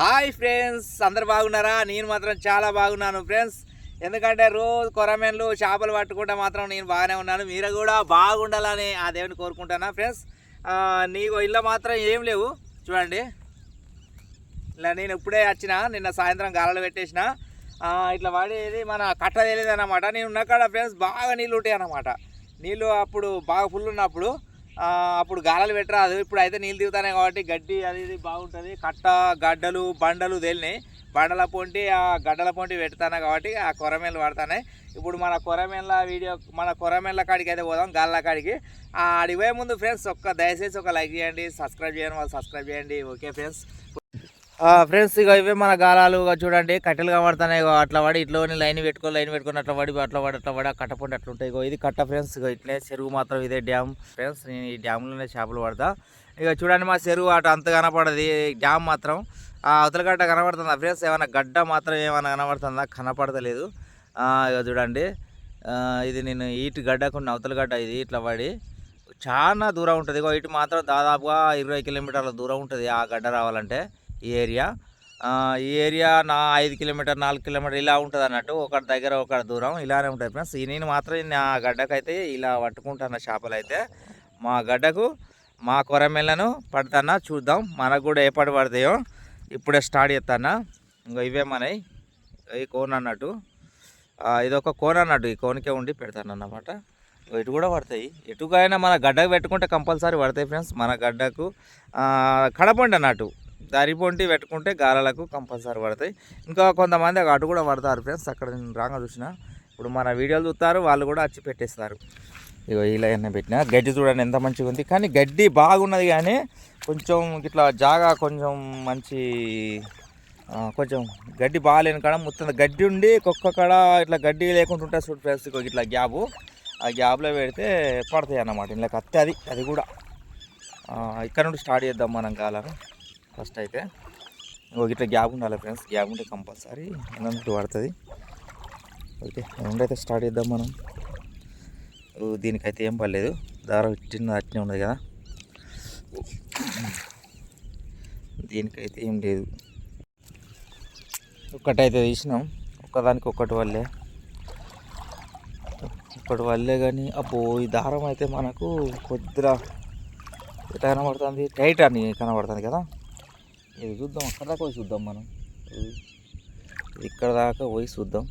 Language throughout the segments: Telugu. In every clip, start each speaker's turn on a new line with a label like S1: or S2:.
S1: హాయ్ ఫ్రెండ్స్ అందరు బాగున్నారా? నేను మాత్రం చాలా బాగున్నాను ఫ్రెండ్స్. ఎందుకంటే రోజు కొరమెన్లు చేపలు పట్టుకుంటే మాత్రం నేను బాగానే ఉన్నాను. మీరు కూడా బాగుండాలని ఆ దేవుని కోరుకుంటానా ఫ్రెండ్స్? నీకు ఇల్లు మాత్రం ఏం లేవు. చూడండి. ఇలా నేను ఇప్పుడే వచ్చిన నిన్న సాయంత్రం గాలలో పెట్టేసిన. ఇట్లా పడేది మన కట్ట తెలియదు అనమాట నేను ఉన్నకాడ ఫ్రెండ్స్ బాగా నీళ్ళు ఉంటాయి అన్నమాట నీళ్ళు అప్పుడు బాగా ఫుల్ ఉన్నప్పుడు అప్పుడు గాలాలు పెట్టరాదు ఇప్పుడు అయితే నీళ్ళు దిగుతానే కాబట్టి గడ్డి అది ఇది బాగుంటుంది. కట్ట గడ్డలు బండలు తేలినాయి. బండల పొంటి ఆ గడ్డల పొంటి పెడతాను కాబట్టి ఆ కొరమేలు పడతానే ఇప్పుడు మన కొరమేళ్ళ వీడియో మన కొరమేళ్ళ కాడికి అయితే పోదాం గాళ్ళ కాడికి. ఆ, ఆడికి పోయే ముందు ఫ్రెండ్స్ ఒక్క దయచేసి ఒక లైక్ చేయండి సబ్స్క్రైబ్ చేయండి వాళ్ళు సబ్స్క్రైబ్ చేయండి. Okay friends? ఫ్రెండ్స్ ఇక ఇవే మన గాలాలు. చూడండి కట్టెలు కనబడుతున్నాయి. అట్లా పడి ఇట్లా లైన్ పెట్టుకో లైన్ పెట్టుకొని అట్లా పడి అట్లా పడి అట్లా పడి కట్ట పండి అట్లా ఉంటాయి ఇది కట్ట ఫ్రెండ్స్ ఇక ఇట్లే చెరువు మాత్రం ఇదే డ్యామ్. ఫ్రెండ్స్ నేను ఈ డ్యామ్లోనే చేపలు పడతా. ఇక చూడండి మా చెరువు అటు అంత కనపడది డ్యామ్ మాత్రం. ఆ అవతలగడ్డ కనబడుతుందా ఫ్రెండ్స్ ఏమైనా గడ్డ మాత్రం ఏమైనా కనబడుతుందా? కనపడతలేదు. ఇక చూడండి. ఇది నేను ఇటు గడ్డకున్న అవతలగడ్డ ఇది ఇట్లా పడి. చాలా దూరం ఉంటుంది. ఇగో ఇటు మాత్రం దాదాపుగా ఇరవై కిలోమీటర్ల దూరం ఉంటుంది ఆ గడ్డ రావాలంటే. ఈ ఏరియా. ఈ ఏరియా నా ఐదు కిలోమీటర్ నాలుగు కిలోమీటర్ ఇలా ఉంటుంది అన్నట్టు. ఒకటి దగ్గర ఒకటి దూరం ఇలానే ఉంటుంది ఫ్రెండ్స్. ఈ నేను మాత్రం నా గడ్డకైతే ఇలా పట్టుకుంటాను చేపలు అయితే మా గడ్డకు మా కొరమెళ్ళను పడతానా చూద్దాం. మనకు కూడా ఏ పడి పడతాయో ఇప్పుడే స్టార్ట్ చేస్తానా. ఇంకా ఇవే మనవి ఈ కోన్ అన్నట్టు. ఇదొక కోన్ అన్నట్టు. ఈ కోన్కే ఉండి పెడతాను అన్నమాట. ఇటు కూడా పడతాయి. ఎటుకైనా మన గడ్డకు పెట్టుకుంటే కంపల్సరీ పడతాయి ఫ్రెండ్స్. మన గడ్డకు కడపండి అన్నట్టు. దరిపొంటి పెట్టుకుంటే గాలలకు కంపల్సరీ పడతాయి. ఇంకా కొంతమంది అటు కూడా పడతారు ఫ్రెండ్స్ అక్కడ నేను రాగా చూసిన. ఇప్పుడు మన వీడియోలు చూస్తారు వాళ్ళు కూడా వచ్చి పెట్టేస్తారు. ఇగో ఇలా ఎన్న పెట్టిన. గడ్డి చూడండి ఎంత మంచిగా ఉంది. కానీ గడ్డి బాగున్నది కానీ కొంచెం ఇట్లా జాగా కొంచెం మంచి కొంచెం గడ్డి బాగాలేని కాడ మొత్తం గడ్డి ఉండి ఒక్కొక్క కాడ ఇట్లా గడ్డి లేకుండా ఉంటే చూడు ఫ్రెండ్స్ ఇట్లా గ్యాబు. ఆ గ్యాబ్లో పెడితే పడతాయి అన్నమాట. ఇలా కత్తి అది అది కూడా ఇక్కడ నుండి స్టార్ట్ చేద్దాం మనం కాలం ఫస్ట్ అయితే. ఒక ఇట్లా గ్యాప్ ఉండాలి ఫ్రెండ్స్. గ్యాప్ ఉంటే కంపల్సరీ అన్నందుకు పడుతుంది ఓకే నుండి అయితే స్టార్ట్ చేద్దాం మనం. దీనికైతే ఏం పర్లేదు. దారం ఇచ్చిన అట్నే ఉన్నది కదా. దీనికైతే ఏం లేదు. ఒక్కటైతే తీసినాం. ఒక్కదానికి ఒక్కటి వల్లే. ఒక్కటి వల్లే కానీ అప్పుడు ఈ దారం అయితే మనకు కొద్దిగా ఎట్లా కనబడుతుంది? టైట్ అని కనబడుతుంది కదా. ఇది చూద్దాం అక్కడ దాకా పోయి చూద్దాం మనం. ఇక్కడ దాకా పోయి చూద్దాం.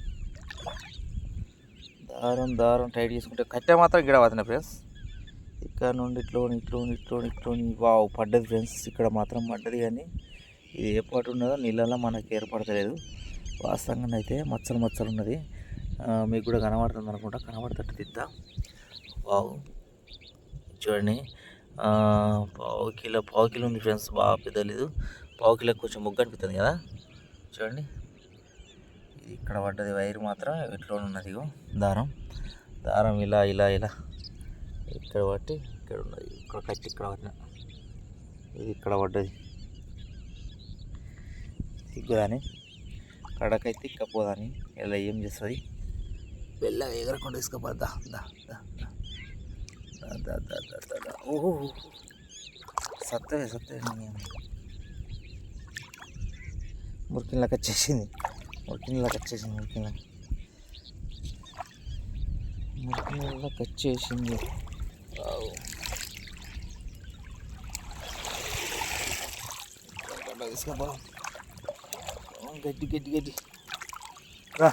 S1: దారం దారం టైట్ చేసుకుంటే కట్టే మాత్రం గిడ పడుతున్నాయి ఫ్రెండ్స్ ఇక్కడ నుండి ఇట్లోని ఇట్లోని ఇట్లోని ఇట్లోని. వావ్ పడ్డది ఫ్రెండ్స్ ఇక్కడ మాత్రం పడ్డది కానీ ఇది ఏ పాటు ఉన్నదో నీళ్ళలో మనకి ఏర్పడతలేదు. వాస్తవంగా అయితే మచ్చలు మచ్చలు ఉన్నది. మీకు కూడా కనబడుతుంది అనుకుంటా. కనబడతట్టు తిద్దా వావ్ చూడండి. పావు కిలో పావు కిలో ఉంది ఫ్రెండ్స్ బాగా పెద్దలేదు పావుకిలో కొంచెం ముగ్గు అనిపిస్తుంది కదా? చూడండి. ఇది ఇక్కడ పడ్డది వైర్ మాత్రం ఇట్లో ఉన్నది ఇగో. దారం. దారం ఇలా ఇలా ఇలా. ఇక్కడ పట్టి ఇక్కడ ఉన్నది. ఇక్కడ కట్టి ఇక్కడ పట్టిన. ఇది ఇక్కడ పడ్డది. దిగ్గుదాని కడకైతే ఇక్కపోదాని ఇలా ఏం చేస్తుంది? వెళ్ళ ఎగరకుండా ఇసుకపోద్దా దా దా దా దా. దా దా దా దా దా. ఓహో. సత్తవే సత్తవే మురికిన్లాగా వచ్చేసింది మురికిన్లాగా వచ్చేసింది ఉరికిన మురికిన్లాగా వచ్చేసింది తీసుకోపో. గడ్డి గడ్డి గడ్డి రా.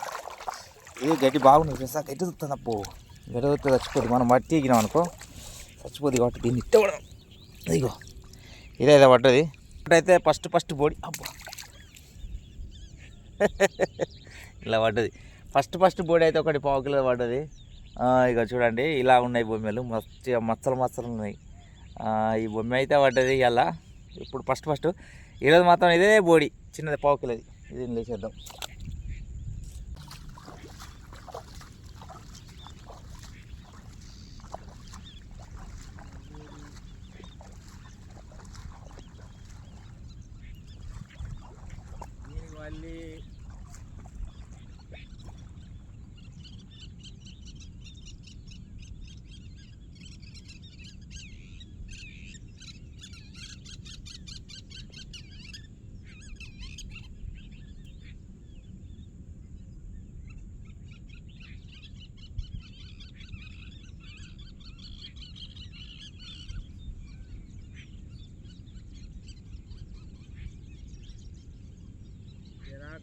S1: ఏ గడ్డి బాగుంది తెలుసా? గడ్డి చూస్తుంది అప్పు గడ్డి చచ్చిపోద్ది మనం మట్టి ఎగినాం అనుకో చచ్చిపోద్ది కాబట్టి దీన్ని ఇట్టవడం ఇదిగో. ఇదే పడ్డది. అయితే ఫస్ట్ ఫస్ట్ బోడి. అబ్బా. ఇలా పడ్డది. ఫస్ట్ ఫస్ట్ బోడి అయితే ఒకటి పావు కిలో పడ్డది. ఇక చూడండి ఇలా ఉన్నాయి బొమ్మలు. మస్తు మచ్చలు మచ్చలు ఉన్నాయి. ఈ బొమ్మ అయితే పడ్డది ఇలా ఇప్పుడు ఫస్ట్ ఫస్ట్. ఈరోజు మాత్రం ఇదే బోడి చిన్నది పావు కిలోది. ఇది లేచేద్దాం 嗯。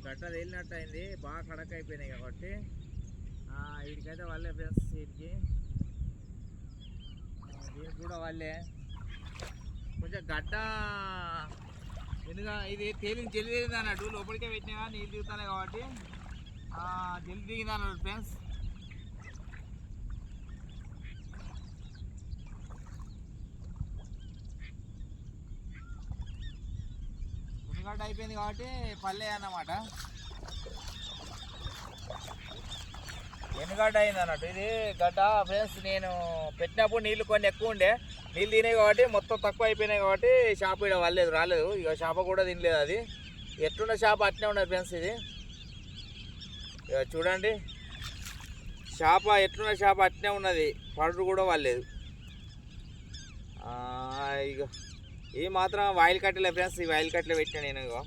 S1: గడ్డ తేలినట్టు అయింది. బాగా కడక్ అయిపోయినాయి కాబట్టి వీడికైతే వాళ్ళే ఫ్రెండ్స్ వీడికి దీనికి కూడా వాళ్ళే కొంచెం గడ్డ ఎందుకంటే ఇది తేలింగ్ జల్లి దిగింది అన్నట్టు. లోపలికే పెట్టినా నీళ్ళు దిగుతానే కాబట్టి. జల్లి దిగింది అన్నట్టు ఫ్రెండ్స్. కట్ అయిపోయింది కాబట్టి పల్లె అన్నమాట. ఎన్నిగడ్డ అయింది అన్నట్టు? ఇది గడ్డ ఫ్రెండ్స్ నేను పెట్టినప్పుడు నీళ్ళు కొన్ని ఎక్కువ ఉండే. నీళ్ళు తినే కాబట్టి మొత్తం తక్కువ అయిపోయినాయి కాబట్టి చేప ఇక్కడ వాళ్ళలేదు రాలేదు. ఇక చేప కూడా తినలేదు అది. ఎట్లున్న చేప అట్నే ఉన్నది ఫ్రెండ్స్ ఇది. ఇక చూడండి. చేప ఎట్లున్న చేప అట్నే ఉన్నది. పడరు కూడా వాళ్ళలేదు ఇక ఈ మాత్రం వాయిల్ కట్టలే ఫ్రెండ్స్ ఈ వాయిల్ కట్టలే పెట్టాను నేను ఇగో.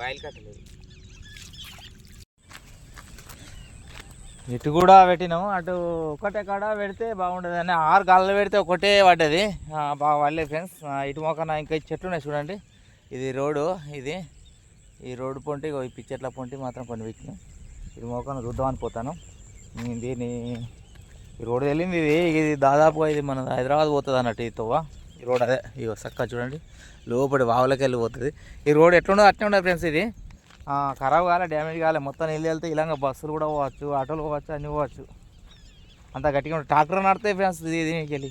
S1: వాయిల్ కట్టలేదు. ఇటు కూడా పెట్టినాము అటు ఒకటే కాడ పెడితే బాగుంటుంది అని ఆరు గాల్లో పెడితే ఒకటే పడ్డది. బాగా వాళ్ళే ఫ్రెండ్స్. ఇటు మొక్కన ఇంకా చెట్లు ఉన్నాయి చూడండి. ఇది రోడ్డు ఇది. ఈ రోడ్డు పొంటి ఈ పిచ్చెట్ల పొంటి మాత్రం కొన్ని పెట్టినాం. ఇటు మొక్కన చూద్దామని పోతాను. నేను దీన్ని ఈ రోడ్డు వెళ్ళింది ఇది. ఇది దాదాపుగా ఇది మన హైదరాబాద్ పోతుంది అన్నట్టు ఈ తోవ ఈ రోడ్ అదే ఇగో చక్కగా చూడండి. లోపలి వావులకి వెళ్ళిపోతుంది ఈ రోడ్ ఎట్లుండదు అట్లే ఉండదు ఫ్రెండ్స్ ఇది. ఖరాబ్ కాలే డ్యామేజ్ కాలే. మొత్తం నీళ్ళు వెళ్తే ఇలాగ బస్సులు కూడా పోవచ్చు ఆటోలు పోవచ్చు అన్నీ పోవచ్చు. అంత గట్టిగా ఉంటుంది ట్రాక్టర్ నడితే ఫ్రెండ్స్ ఇది దీనికి వెళ్ళి.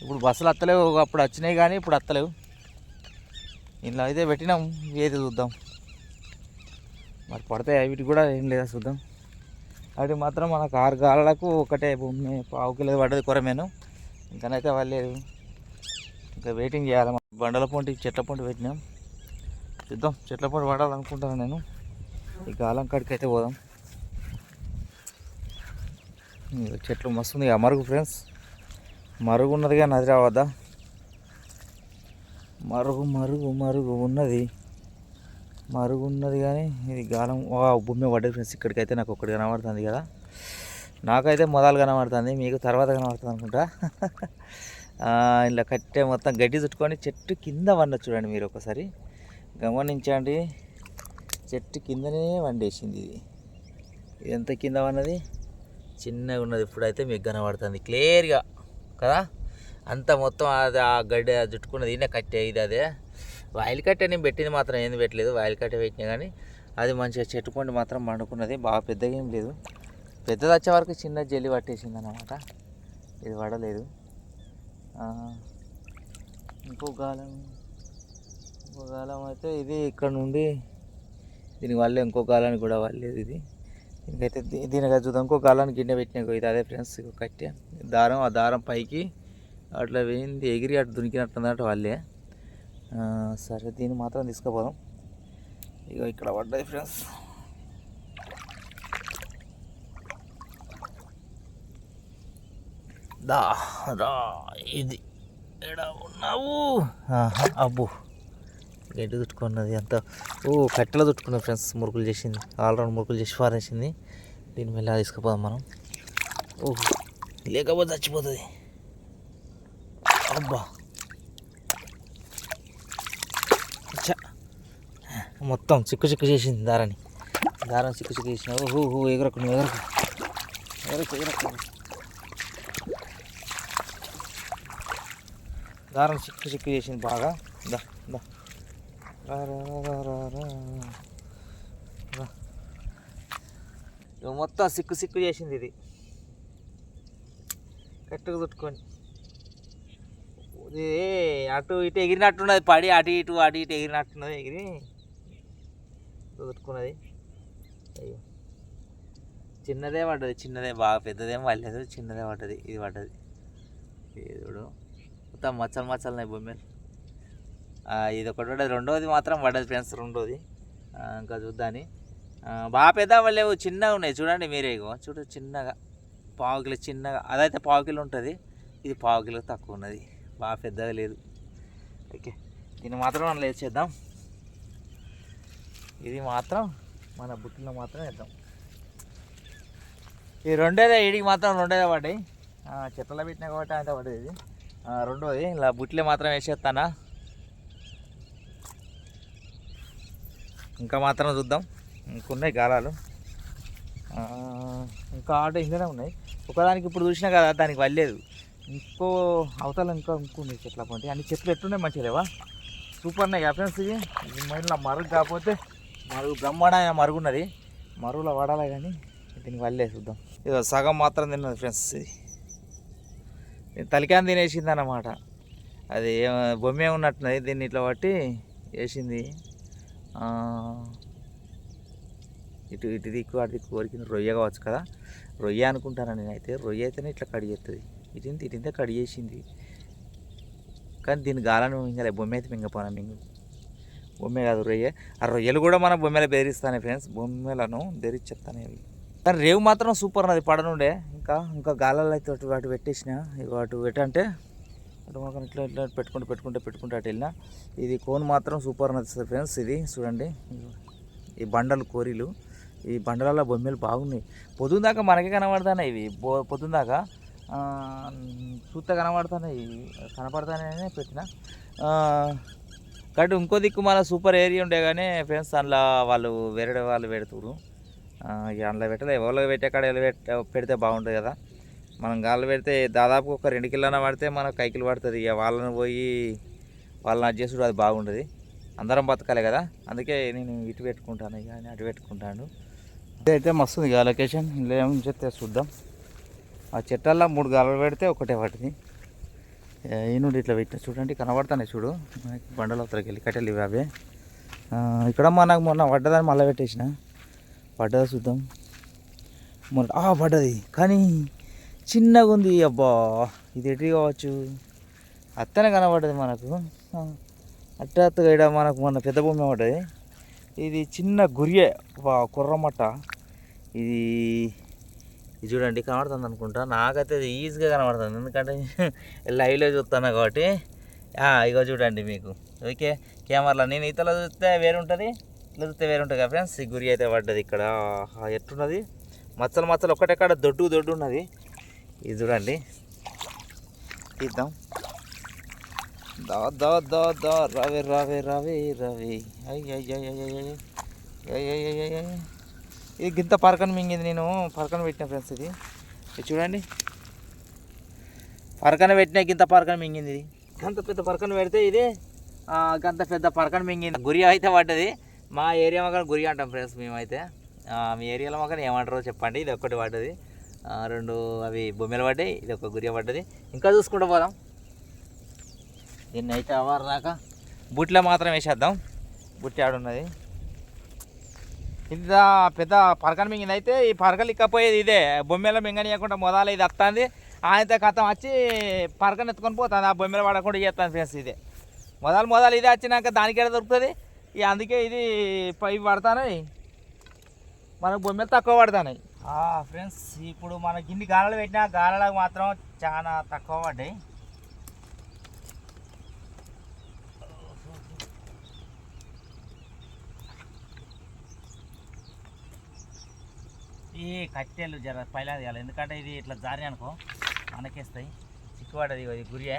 S1: ఇప్పుడు బస్సులు వస్తలేవు అప్పుడు వచ్చినాయి కానీ ఇప్పుడు వస్తలేవు ఇంట్లో అయితే పెట్టినాం ఏది చూద్దాం. మరి పడతాయి? వీటికి కూడా ఏం లేదా చూద్దాం. అవి మాత్రం మనకు ఆరు గాళ్ళకు ఒకటే పావుకి పావు కిలో పడ్డది కొరమేను. ఇంకనైతే వాళ్ళేది ఇంకా వెయిటింగ్ చేయాలి బండల పొంటి చెట్ల పొంటి పెట్టినాం. చూద్దాం చెట్ల పొంటి పడాలనుకుంటాను నేను. ఈ గాలం కాడికి అయితే పోదాం. చెట్లు మస్తు ఉంది ఇక మరుగు ఫ్రెండ్స్ మరుగు ఉన్నదిగా నది రావద్దా? మరుగు మరుగు మరుగు ఉన్నది. మరుగు ఉన్నది కానీ ఇది గాలం. భూమి పడ్డది ఫ్రెండ్స్ ఇక్కడికైతే నాకు ఒక్కటి కనబడుతుంది కదా. నాకైతే మొదలు కనబడుతుంది మీకు తర్వాత కనబడుతుంది అనుకుంటా. ఇలా కట్టే మొత్తం గడ్డి చుట్టుకొని చెట్టు కింద వండ చూడండి మీరు ఒకసారి. గమనించండి చెట్టు కిందనే వండేసింది ఇది. ఎంత కింద ఉన్నది? చిన్నగా ఉన్నది ఇప్పుడైతే మీకు కనబడుతుంది క్లియర్గా కదా? అంత మొత్తం అది ఆ గడ్డి చుట్టుకున్నది ఈయన కట్టే ఇది అదే. వాయిల్ కట్టే నేను పెట్టింది మాత్రం ఏం పెట్టలేదు వాయిల్ కట్టే పెట్టినా కానీ అది మంచిగా చెట్టు మాత్రం పండుకున్నది బాగా పెద్దగా ఏం లేదు. పెద్దది వచ్చే వరకు చిన్న జల్లి పట్టేసింది అన్నమాట ఇది పడలేదు. ఇంకో కాలం ఇంకో కాలం అయితే ఇది ఇక్కడ నుండి దీనికి వల్ల ఇంకో గాలానికి కూడా వాళ్ళలేదు ఇది. దీనికైతే దీ- దీనికైతే చూద్దాం. ఇంకో గాలానికి గిన్నె పెట్టిన ఇది అదే ఫ్రెండ్స్ కట్టే. దారం ఆ దారం పైకి అట్లా వేయింది ఎగిరి అటు దునికినట్టు వాళ్ళే సరే దీన్ని మాత్రం తీసుకుపోదాం. ఇక ఇక్కడ పడ్డాయి ఫ్రెండ్స్. దా రా ఇది ఎడ ఉన్నావు? అబ్బు అబ్బో. గడ్డి తుట్టుకున్నది అంత. ఓ కట్టెలో చుట్టుకున్నది ఫ్రెండ్స్. మురుకులు చేసింది. ఆల్రౌండ్ మురుకులు చేసి పారేసింది. దీని మీద తీసుకుపోదాం మనం. ఓ లేకపోతే చచ్చిపోతుంది. అబ్బా. మొత్తం చిక్కు చిక్కు చేసింది దారాన్ని దారం చిక్కు చిక్కు చేసిన ఓహో ఎగరకు నువ్వు ఎగరకు ఎగరకు ఎగరకు దారం చిక్కు చిక్కు చేసింది బాగా. దా దా. మొత్తం సిక్కు సిక్కు చేసింది ఇది. కరెక్ట్గా చుట్టుకొని ఇది అటు ఇటు ఎగిరినట్టున్నది పడి అటు ఇటు అటు ఇటు ఎగిరినట్టున్నది ఎగిరి. చుట్టుకున్నది అయ్యో. చిన్నదే పడ్డది చిన్నదే బాగా పెద్దదేం పడలేదు చిన్నదే పడ్డది ఇది పడ్డది. ఏదో మొత్తం మచ్చలు మచ్చలు ఉన్నాయి బొమ్మలు మీద. ఇది ఒకటి పడ్డది రెండోది మాత్రం పడ్డది ఫ్రెండ్స్ రెండోది. ఇంకా చూద్దాని. బాగా పెద్ద లేవు చిన్నగా ఉన్నాయి. చూడండి మీరే ఇగో. చూడు చిన్నగా. పావు కిలో చిన్నగా. అదైతే పావు కిలో ఉంటుంది. ఇది పావు కిలో తక్కువ ఉన్నది. బాగా పెద్దగా లేదు. ఓకే. దీన్ని మాత్రం మనం లేచేద్దాం ఇది మాత్రం మన బుట్టిలో మాత్రం వేద్దాం. ఈ రెండేదే ఇడికి మాత్రం రెండేదే పడ్డాయి. చెట్లలో పెట్టినా కాబట్టి అయితే పడేది రెండోది ఇలా బుట్లే మాత్రం వేసేస్తానా? ఇంకా మాత్రం చూద్దాం. ఇంకున్నాయి గాలాలు. ఇంకా ఆటో ఇందులోనే ఉన్నాయి. ఒకదానికి ఇప్పుడు చూసినా కదా దానికి వల్లేదు ఇంకో అవతల ఇంకా ఇంకొన్ని చెట్ల పంటి. అన్ని చెట్లు ఎట్లున్నాయి? మంచిగా లేవా? సూపర్ ఉన్నాయి ఫ్రెండ్స్ ఇది ఇది మళ్ళీ మరుగు కాకపోతే మరుగు బ్రహ్మాండమైన మరుగు ఉన్నది. మరుగులో వాడాలి కానీ దీనికి వల్లే చూద్దాం. ఇదో సగం మాత్రం తిన్నది ఫ్రెండ్స్ ఇది. తలికాన్ని తినేసింది అన్నమాట అది బొమ్మే ఉన్నట్టున్నది దీన్ని ఇట్లా పట్టి వేసింది. ఇటు ఇటు దిక్కు అటు దిక్కు కోరికింది. రొయ్య కావచ్చు కదా. రొయ్య అనుకుంటాను నేనైతే. రొయ్య అయితేనే ఇట్లా కడిగేస్తుంది ఇటింది ఇటింత ఇటింతే కడి చేసింది. కానీ దీని గాలను మింగలే బొమ్మ అయితే మింగపోనా మింగు బొమ్మే కాదు రొయ్య. ఆ రొయ్యలు కూడా మన బొమ్మలు బెదిరిస్తానే ఫ్రెండ్స్. బొమ్మలను బెదిరిచ్చేస్తానే అవి. కానీ రేవు మాత్రం సూపర్ ఉన్నది పడనుండే ఇంకా ఇంకా గాలలో అయితే అటు అటు పెట్టేసిన. ఇగో అటు పెట్టంటే అటు మాకు ఇట్లా ఇట్లా పెట్టుకుంటూ పెట్టుకుంటే పెట్టుకుంటే అటు వెళ్ళినా. ఇది కోన్ మాత్రం సూపర్ ఉన్నది ఫ్రెండ్స్ ఇది. చూడండి. ఈ బండలు కోరీలు. ఈ బండలలో బొమ్మలు బాగున్నాయి. పొద్దున్న దాకా మనకే కనబడుతున్నాయి ఇవి. పొద్దున్న దాకా చూస్తే కనబడుతున్నాయి. కనపడతానే పెట్టిన. కాబట్టి ఇంకో దిక్కు మన సూపర్ ఏరియా ఉండే కానీ ఫ్రెండ్స్ అందులో వాళ్ళు వేరే వాళ్ళు పెడుతున్నారు అందులో పెట్టాలి. ఎవరో పెట్టే కాడ పెట్టి పెడితే బాగుంటుంది కదా. మనం గాలి పెడితే దాదాపు ఒక రెండు కిలోన పడితే మనకు కైకిలు పడుతుంది. ఇక వాళ్ళని పోయి వాళ్ళని అడ్జస్ట్ అది బాగుంటుంది. అందరం బతకాలి కదా. అందుకే నేను ఇటు పెట్టుకుంటాను. ఇక అటు పెట్టుకుంటాను అయితే మస్తు ఇక లొకేషన్ ఇలా ఏమని చెప్తే చూద్దాం. ఆ చెట్టల్లో మూడు గాలలు పెడితే ఒకటే పట్టింది. ఈనుండి ఇట్లా పెట్టిన చూడండి. కనబడుతున్నాయి చూడు. మనకి బండల అవతలకి వెళ్ళి కట్టెలు ఇవి అవే. ఇక్కడ మనకు మొన్న పడ్డదాన్ని మళ్ళీ పెట్టేసిన. పడ్డదా చూద్దాం మొన్న ఆ, పడ్డది. కానీ చిన్నగా ఉంది. అబ్బా ఇది ఎటు కావచ్చు? అత్తనే కనబడ్డది మనకు. ఆ, అట్ట అత్తగా ఈడ మనకు మొన్న పెద్ద బొమ్మ పడ్డది ఇది చిన్న గురియే. కుర్రమట్ట ఇది ఇది చూడండి కనబడుతుంది అనుకుంటా. నాకైతే ఇది ఈజీగా కనబడుతుంది. ఎందుకంటే లైవ్లో చూస్తాను కాబట్టి. ఇగో చూడండి మీకు. ఓకే కెమెరాలో నేను ఇతలో చూస్తే వేరే నిలితే వేరే ఉంటుంది కదా ఫ్రెండ్స్ ఈ గురి అయితే పడ్డది ఇక్కడ ఎట్టున్నది మచ్చలు మచ్చలు ఒకటెక్కడ దొడ్డు దొడ్డు ఉన్నది ఇది చూడండి తీద్దాం దా దా దా దా రవి రవి రవి రవి ఇది గింత పరకను మింగింది నేను పరకన పెట్టిన ఫ్రెండ్స్ ఇది చూడండి పరకన పెట్టిన గింత పరకను మింగింది ఇది అంత పెద్ద పరకన పెడితే ఇది అంత పెద్ద పరకను మింగింది గురి అయితే పడ్డది మా ఏరియా మొక్కలు గురి అంటాం ఫ్రెండ్స్ మేమైతే. మీ ఏరియాలో మొక్కలు ఏమంటారో చెప్పండి. ఇది ఒక్కటి పడ్డది. రెండు అవి బొమ్మలు పడ్డాయి. ఇది ఒక గురి పడ్డది. ఇంకా చూసుకుంటూ పోదాం. దీన్ని అయితే అవ్వరు దాకా. బుట్లో మాత్రం వేసేద్దాం. బుట్టి ఆడున్నది ఇది పెద్ద పరకలు మింగింది అయితే ఈ పరకలు ఇక్కపోయేది ఇదే. బొమ్మెలో మింగనీయకుండా మొదలు ఇది వస్తుంది ఆయనతో కథం వచ్చి పరకను ఎత్తుకొని పోతుంది. ఆ బొమ్మెలు పడకుండా చేస్తాను ఫ్రెండ్స్ ఇదే. మొదలు మొదలు ఇదే వచ్చినాక దానికి ఎక్కడ దొరుకుతుంది? ఇక అందుకే ఇది పై పడతానాయి మనకు బొమ్మలు తక్కువ పడతాయి ఫ్రెండ్స్ ఇప్పుడు మన గిన్ని గాలలు పెట్టినా గాలలకు మాత్రం చాలా తక్కువ పడ్డాయి. ఈ కట్టెలు జర పైలా తీయాలి ఎందుకంటే ఇది ఇట్లా జారి అనుకో మనకేస్తాయి. చిక్కుపడది ఇది గురియే.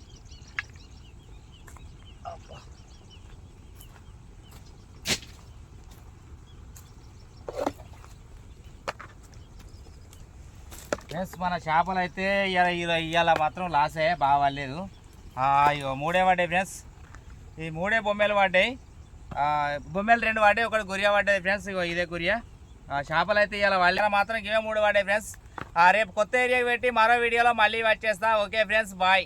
S1: ఫ్రెండ్స్ మన చేపలు అయితే ఇవాళ ఇవాళ మాత్రం లాసే బాగా పడలేదు. ఇగో మూడే పడ్డాయి ఫ్రెండ్స్. ఈ మూడే బొమ్మలు పడ్డాయి. బొమ్మలు రెండు పడ్డాయి ఒకటి గురియా పడ్డది ఫ్రెండ్స్ ఇగో ఇదే గురియా. ఆ, చేపలు అయితే ఇవాళ వాళ్ళ మాత్రం ఇవే మూడు పడ్డాయి ఫ్రెండ్స్. రేపు కొత్త ఏరియా పెట్టి మరో వీడియోలో మళ్ళీ వచ్చేస్తా. Okay friends bye.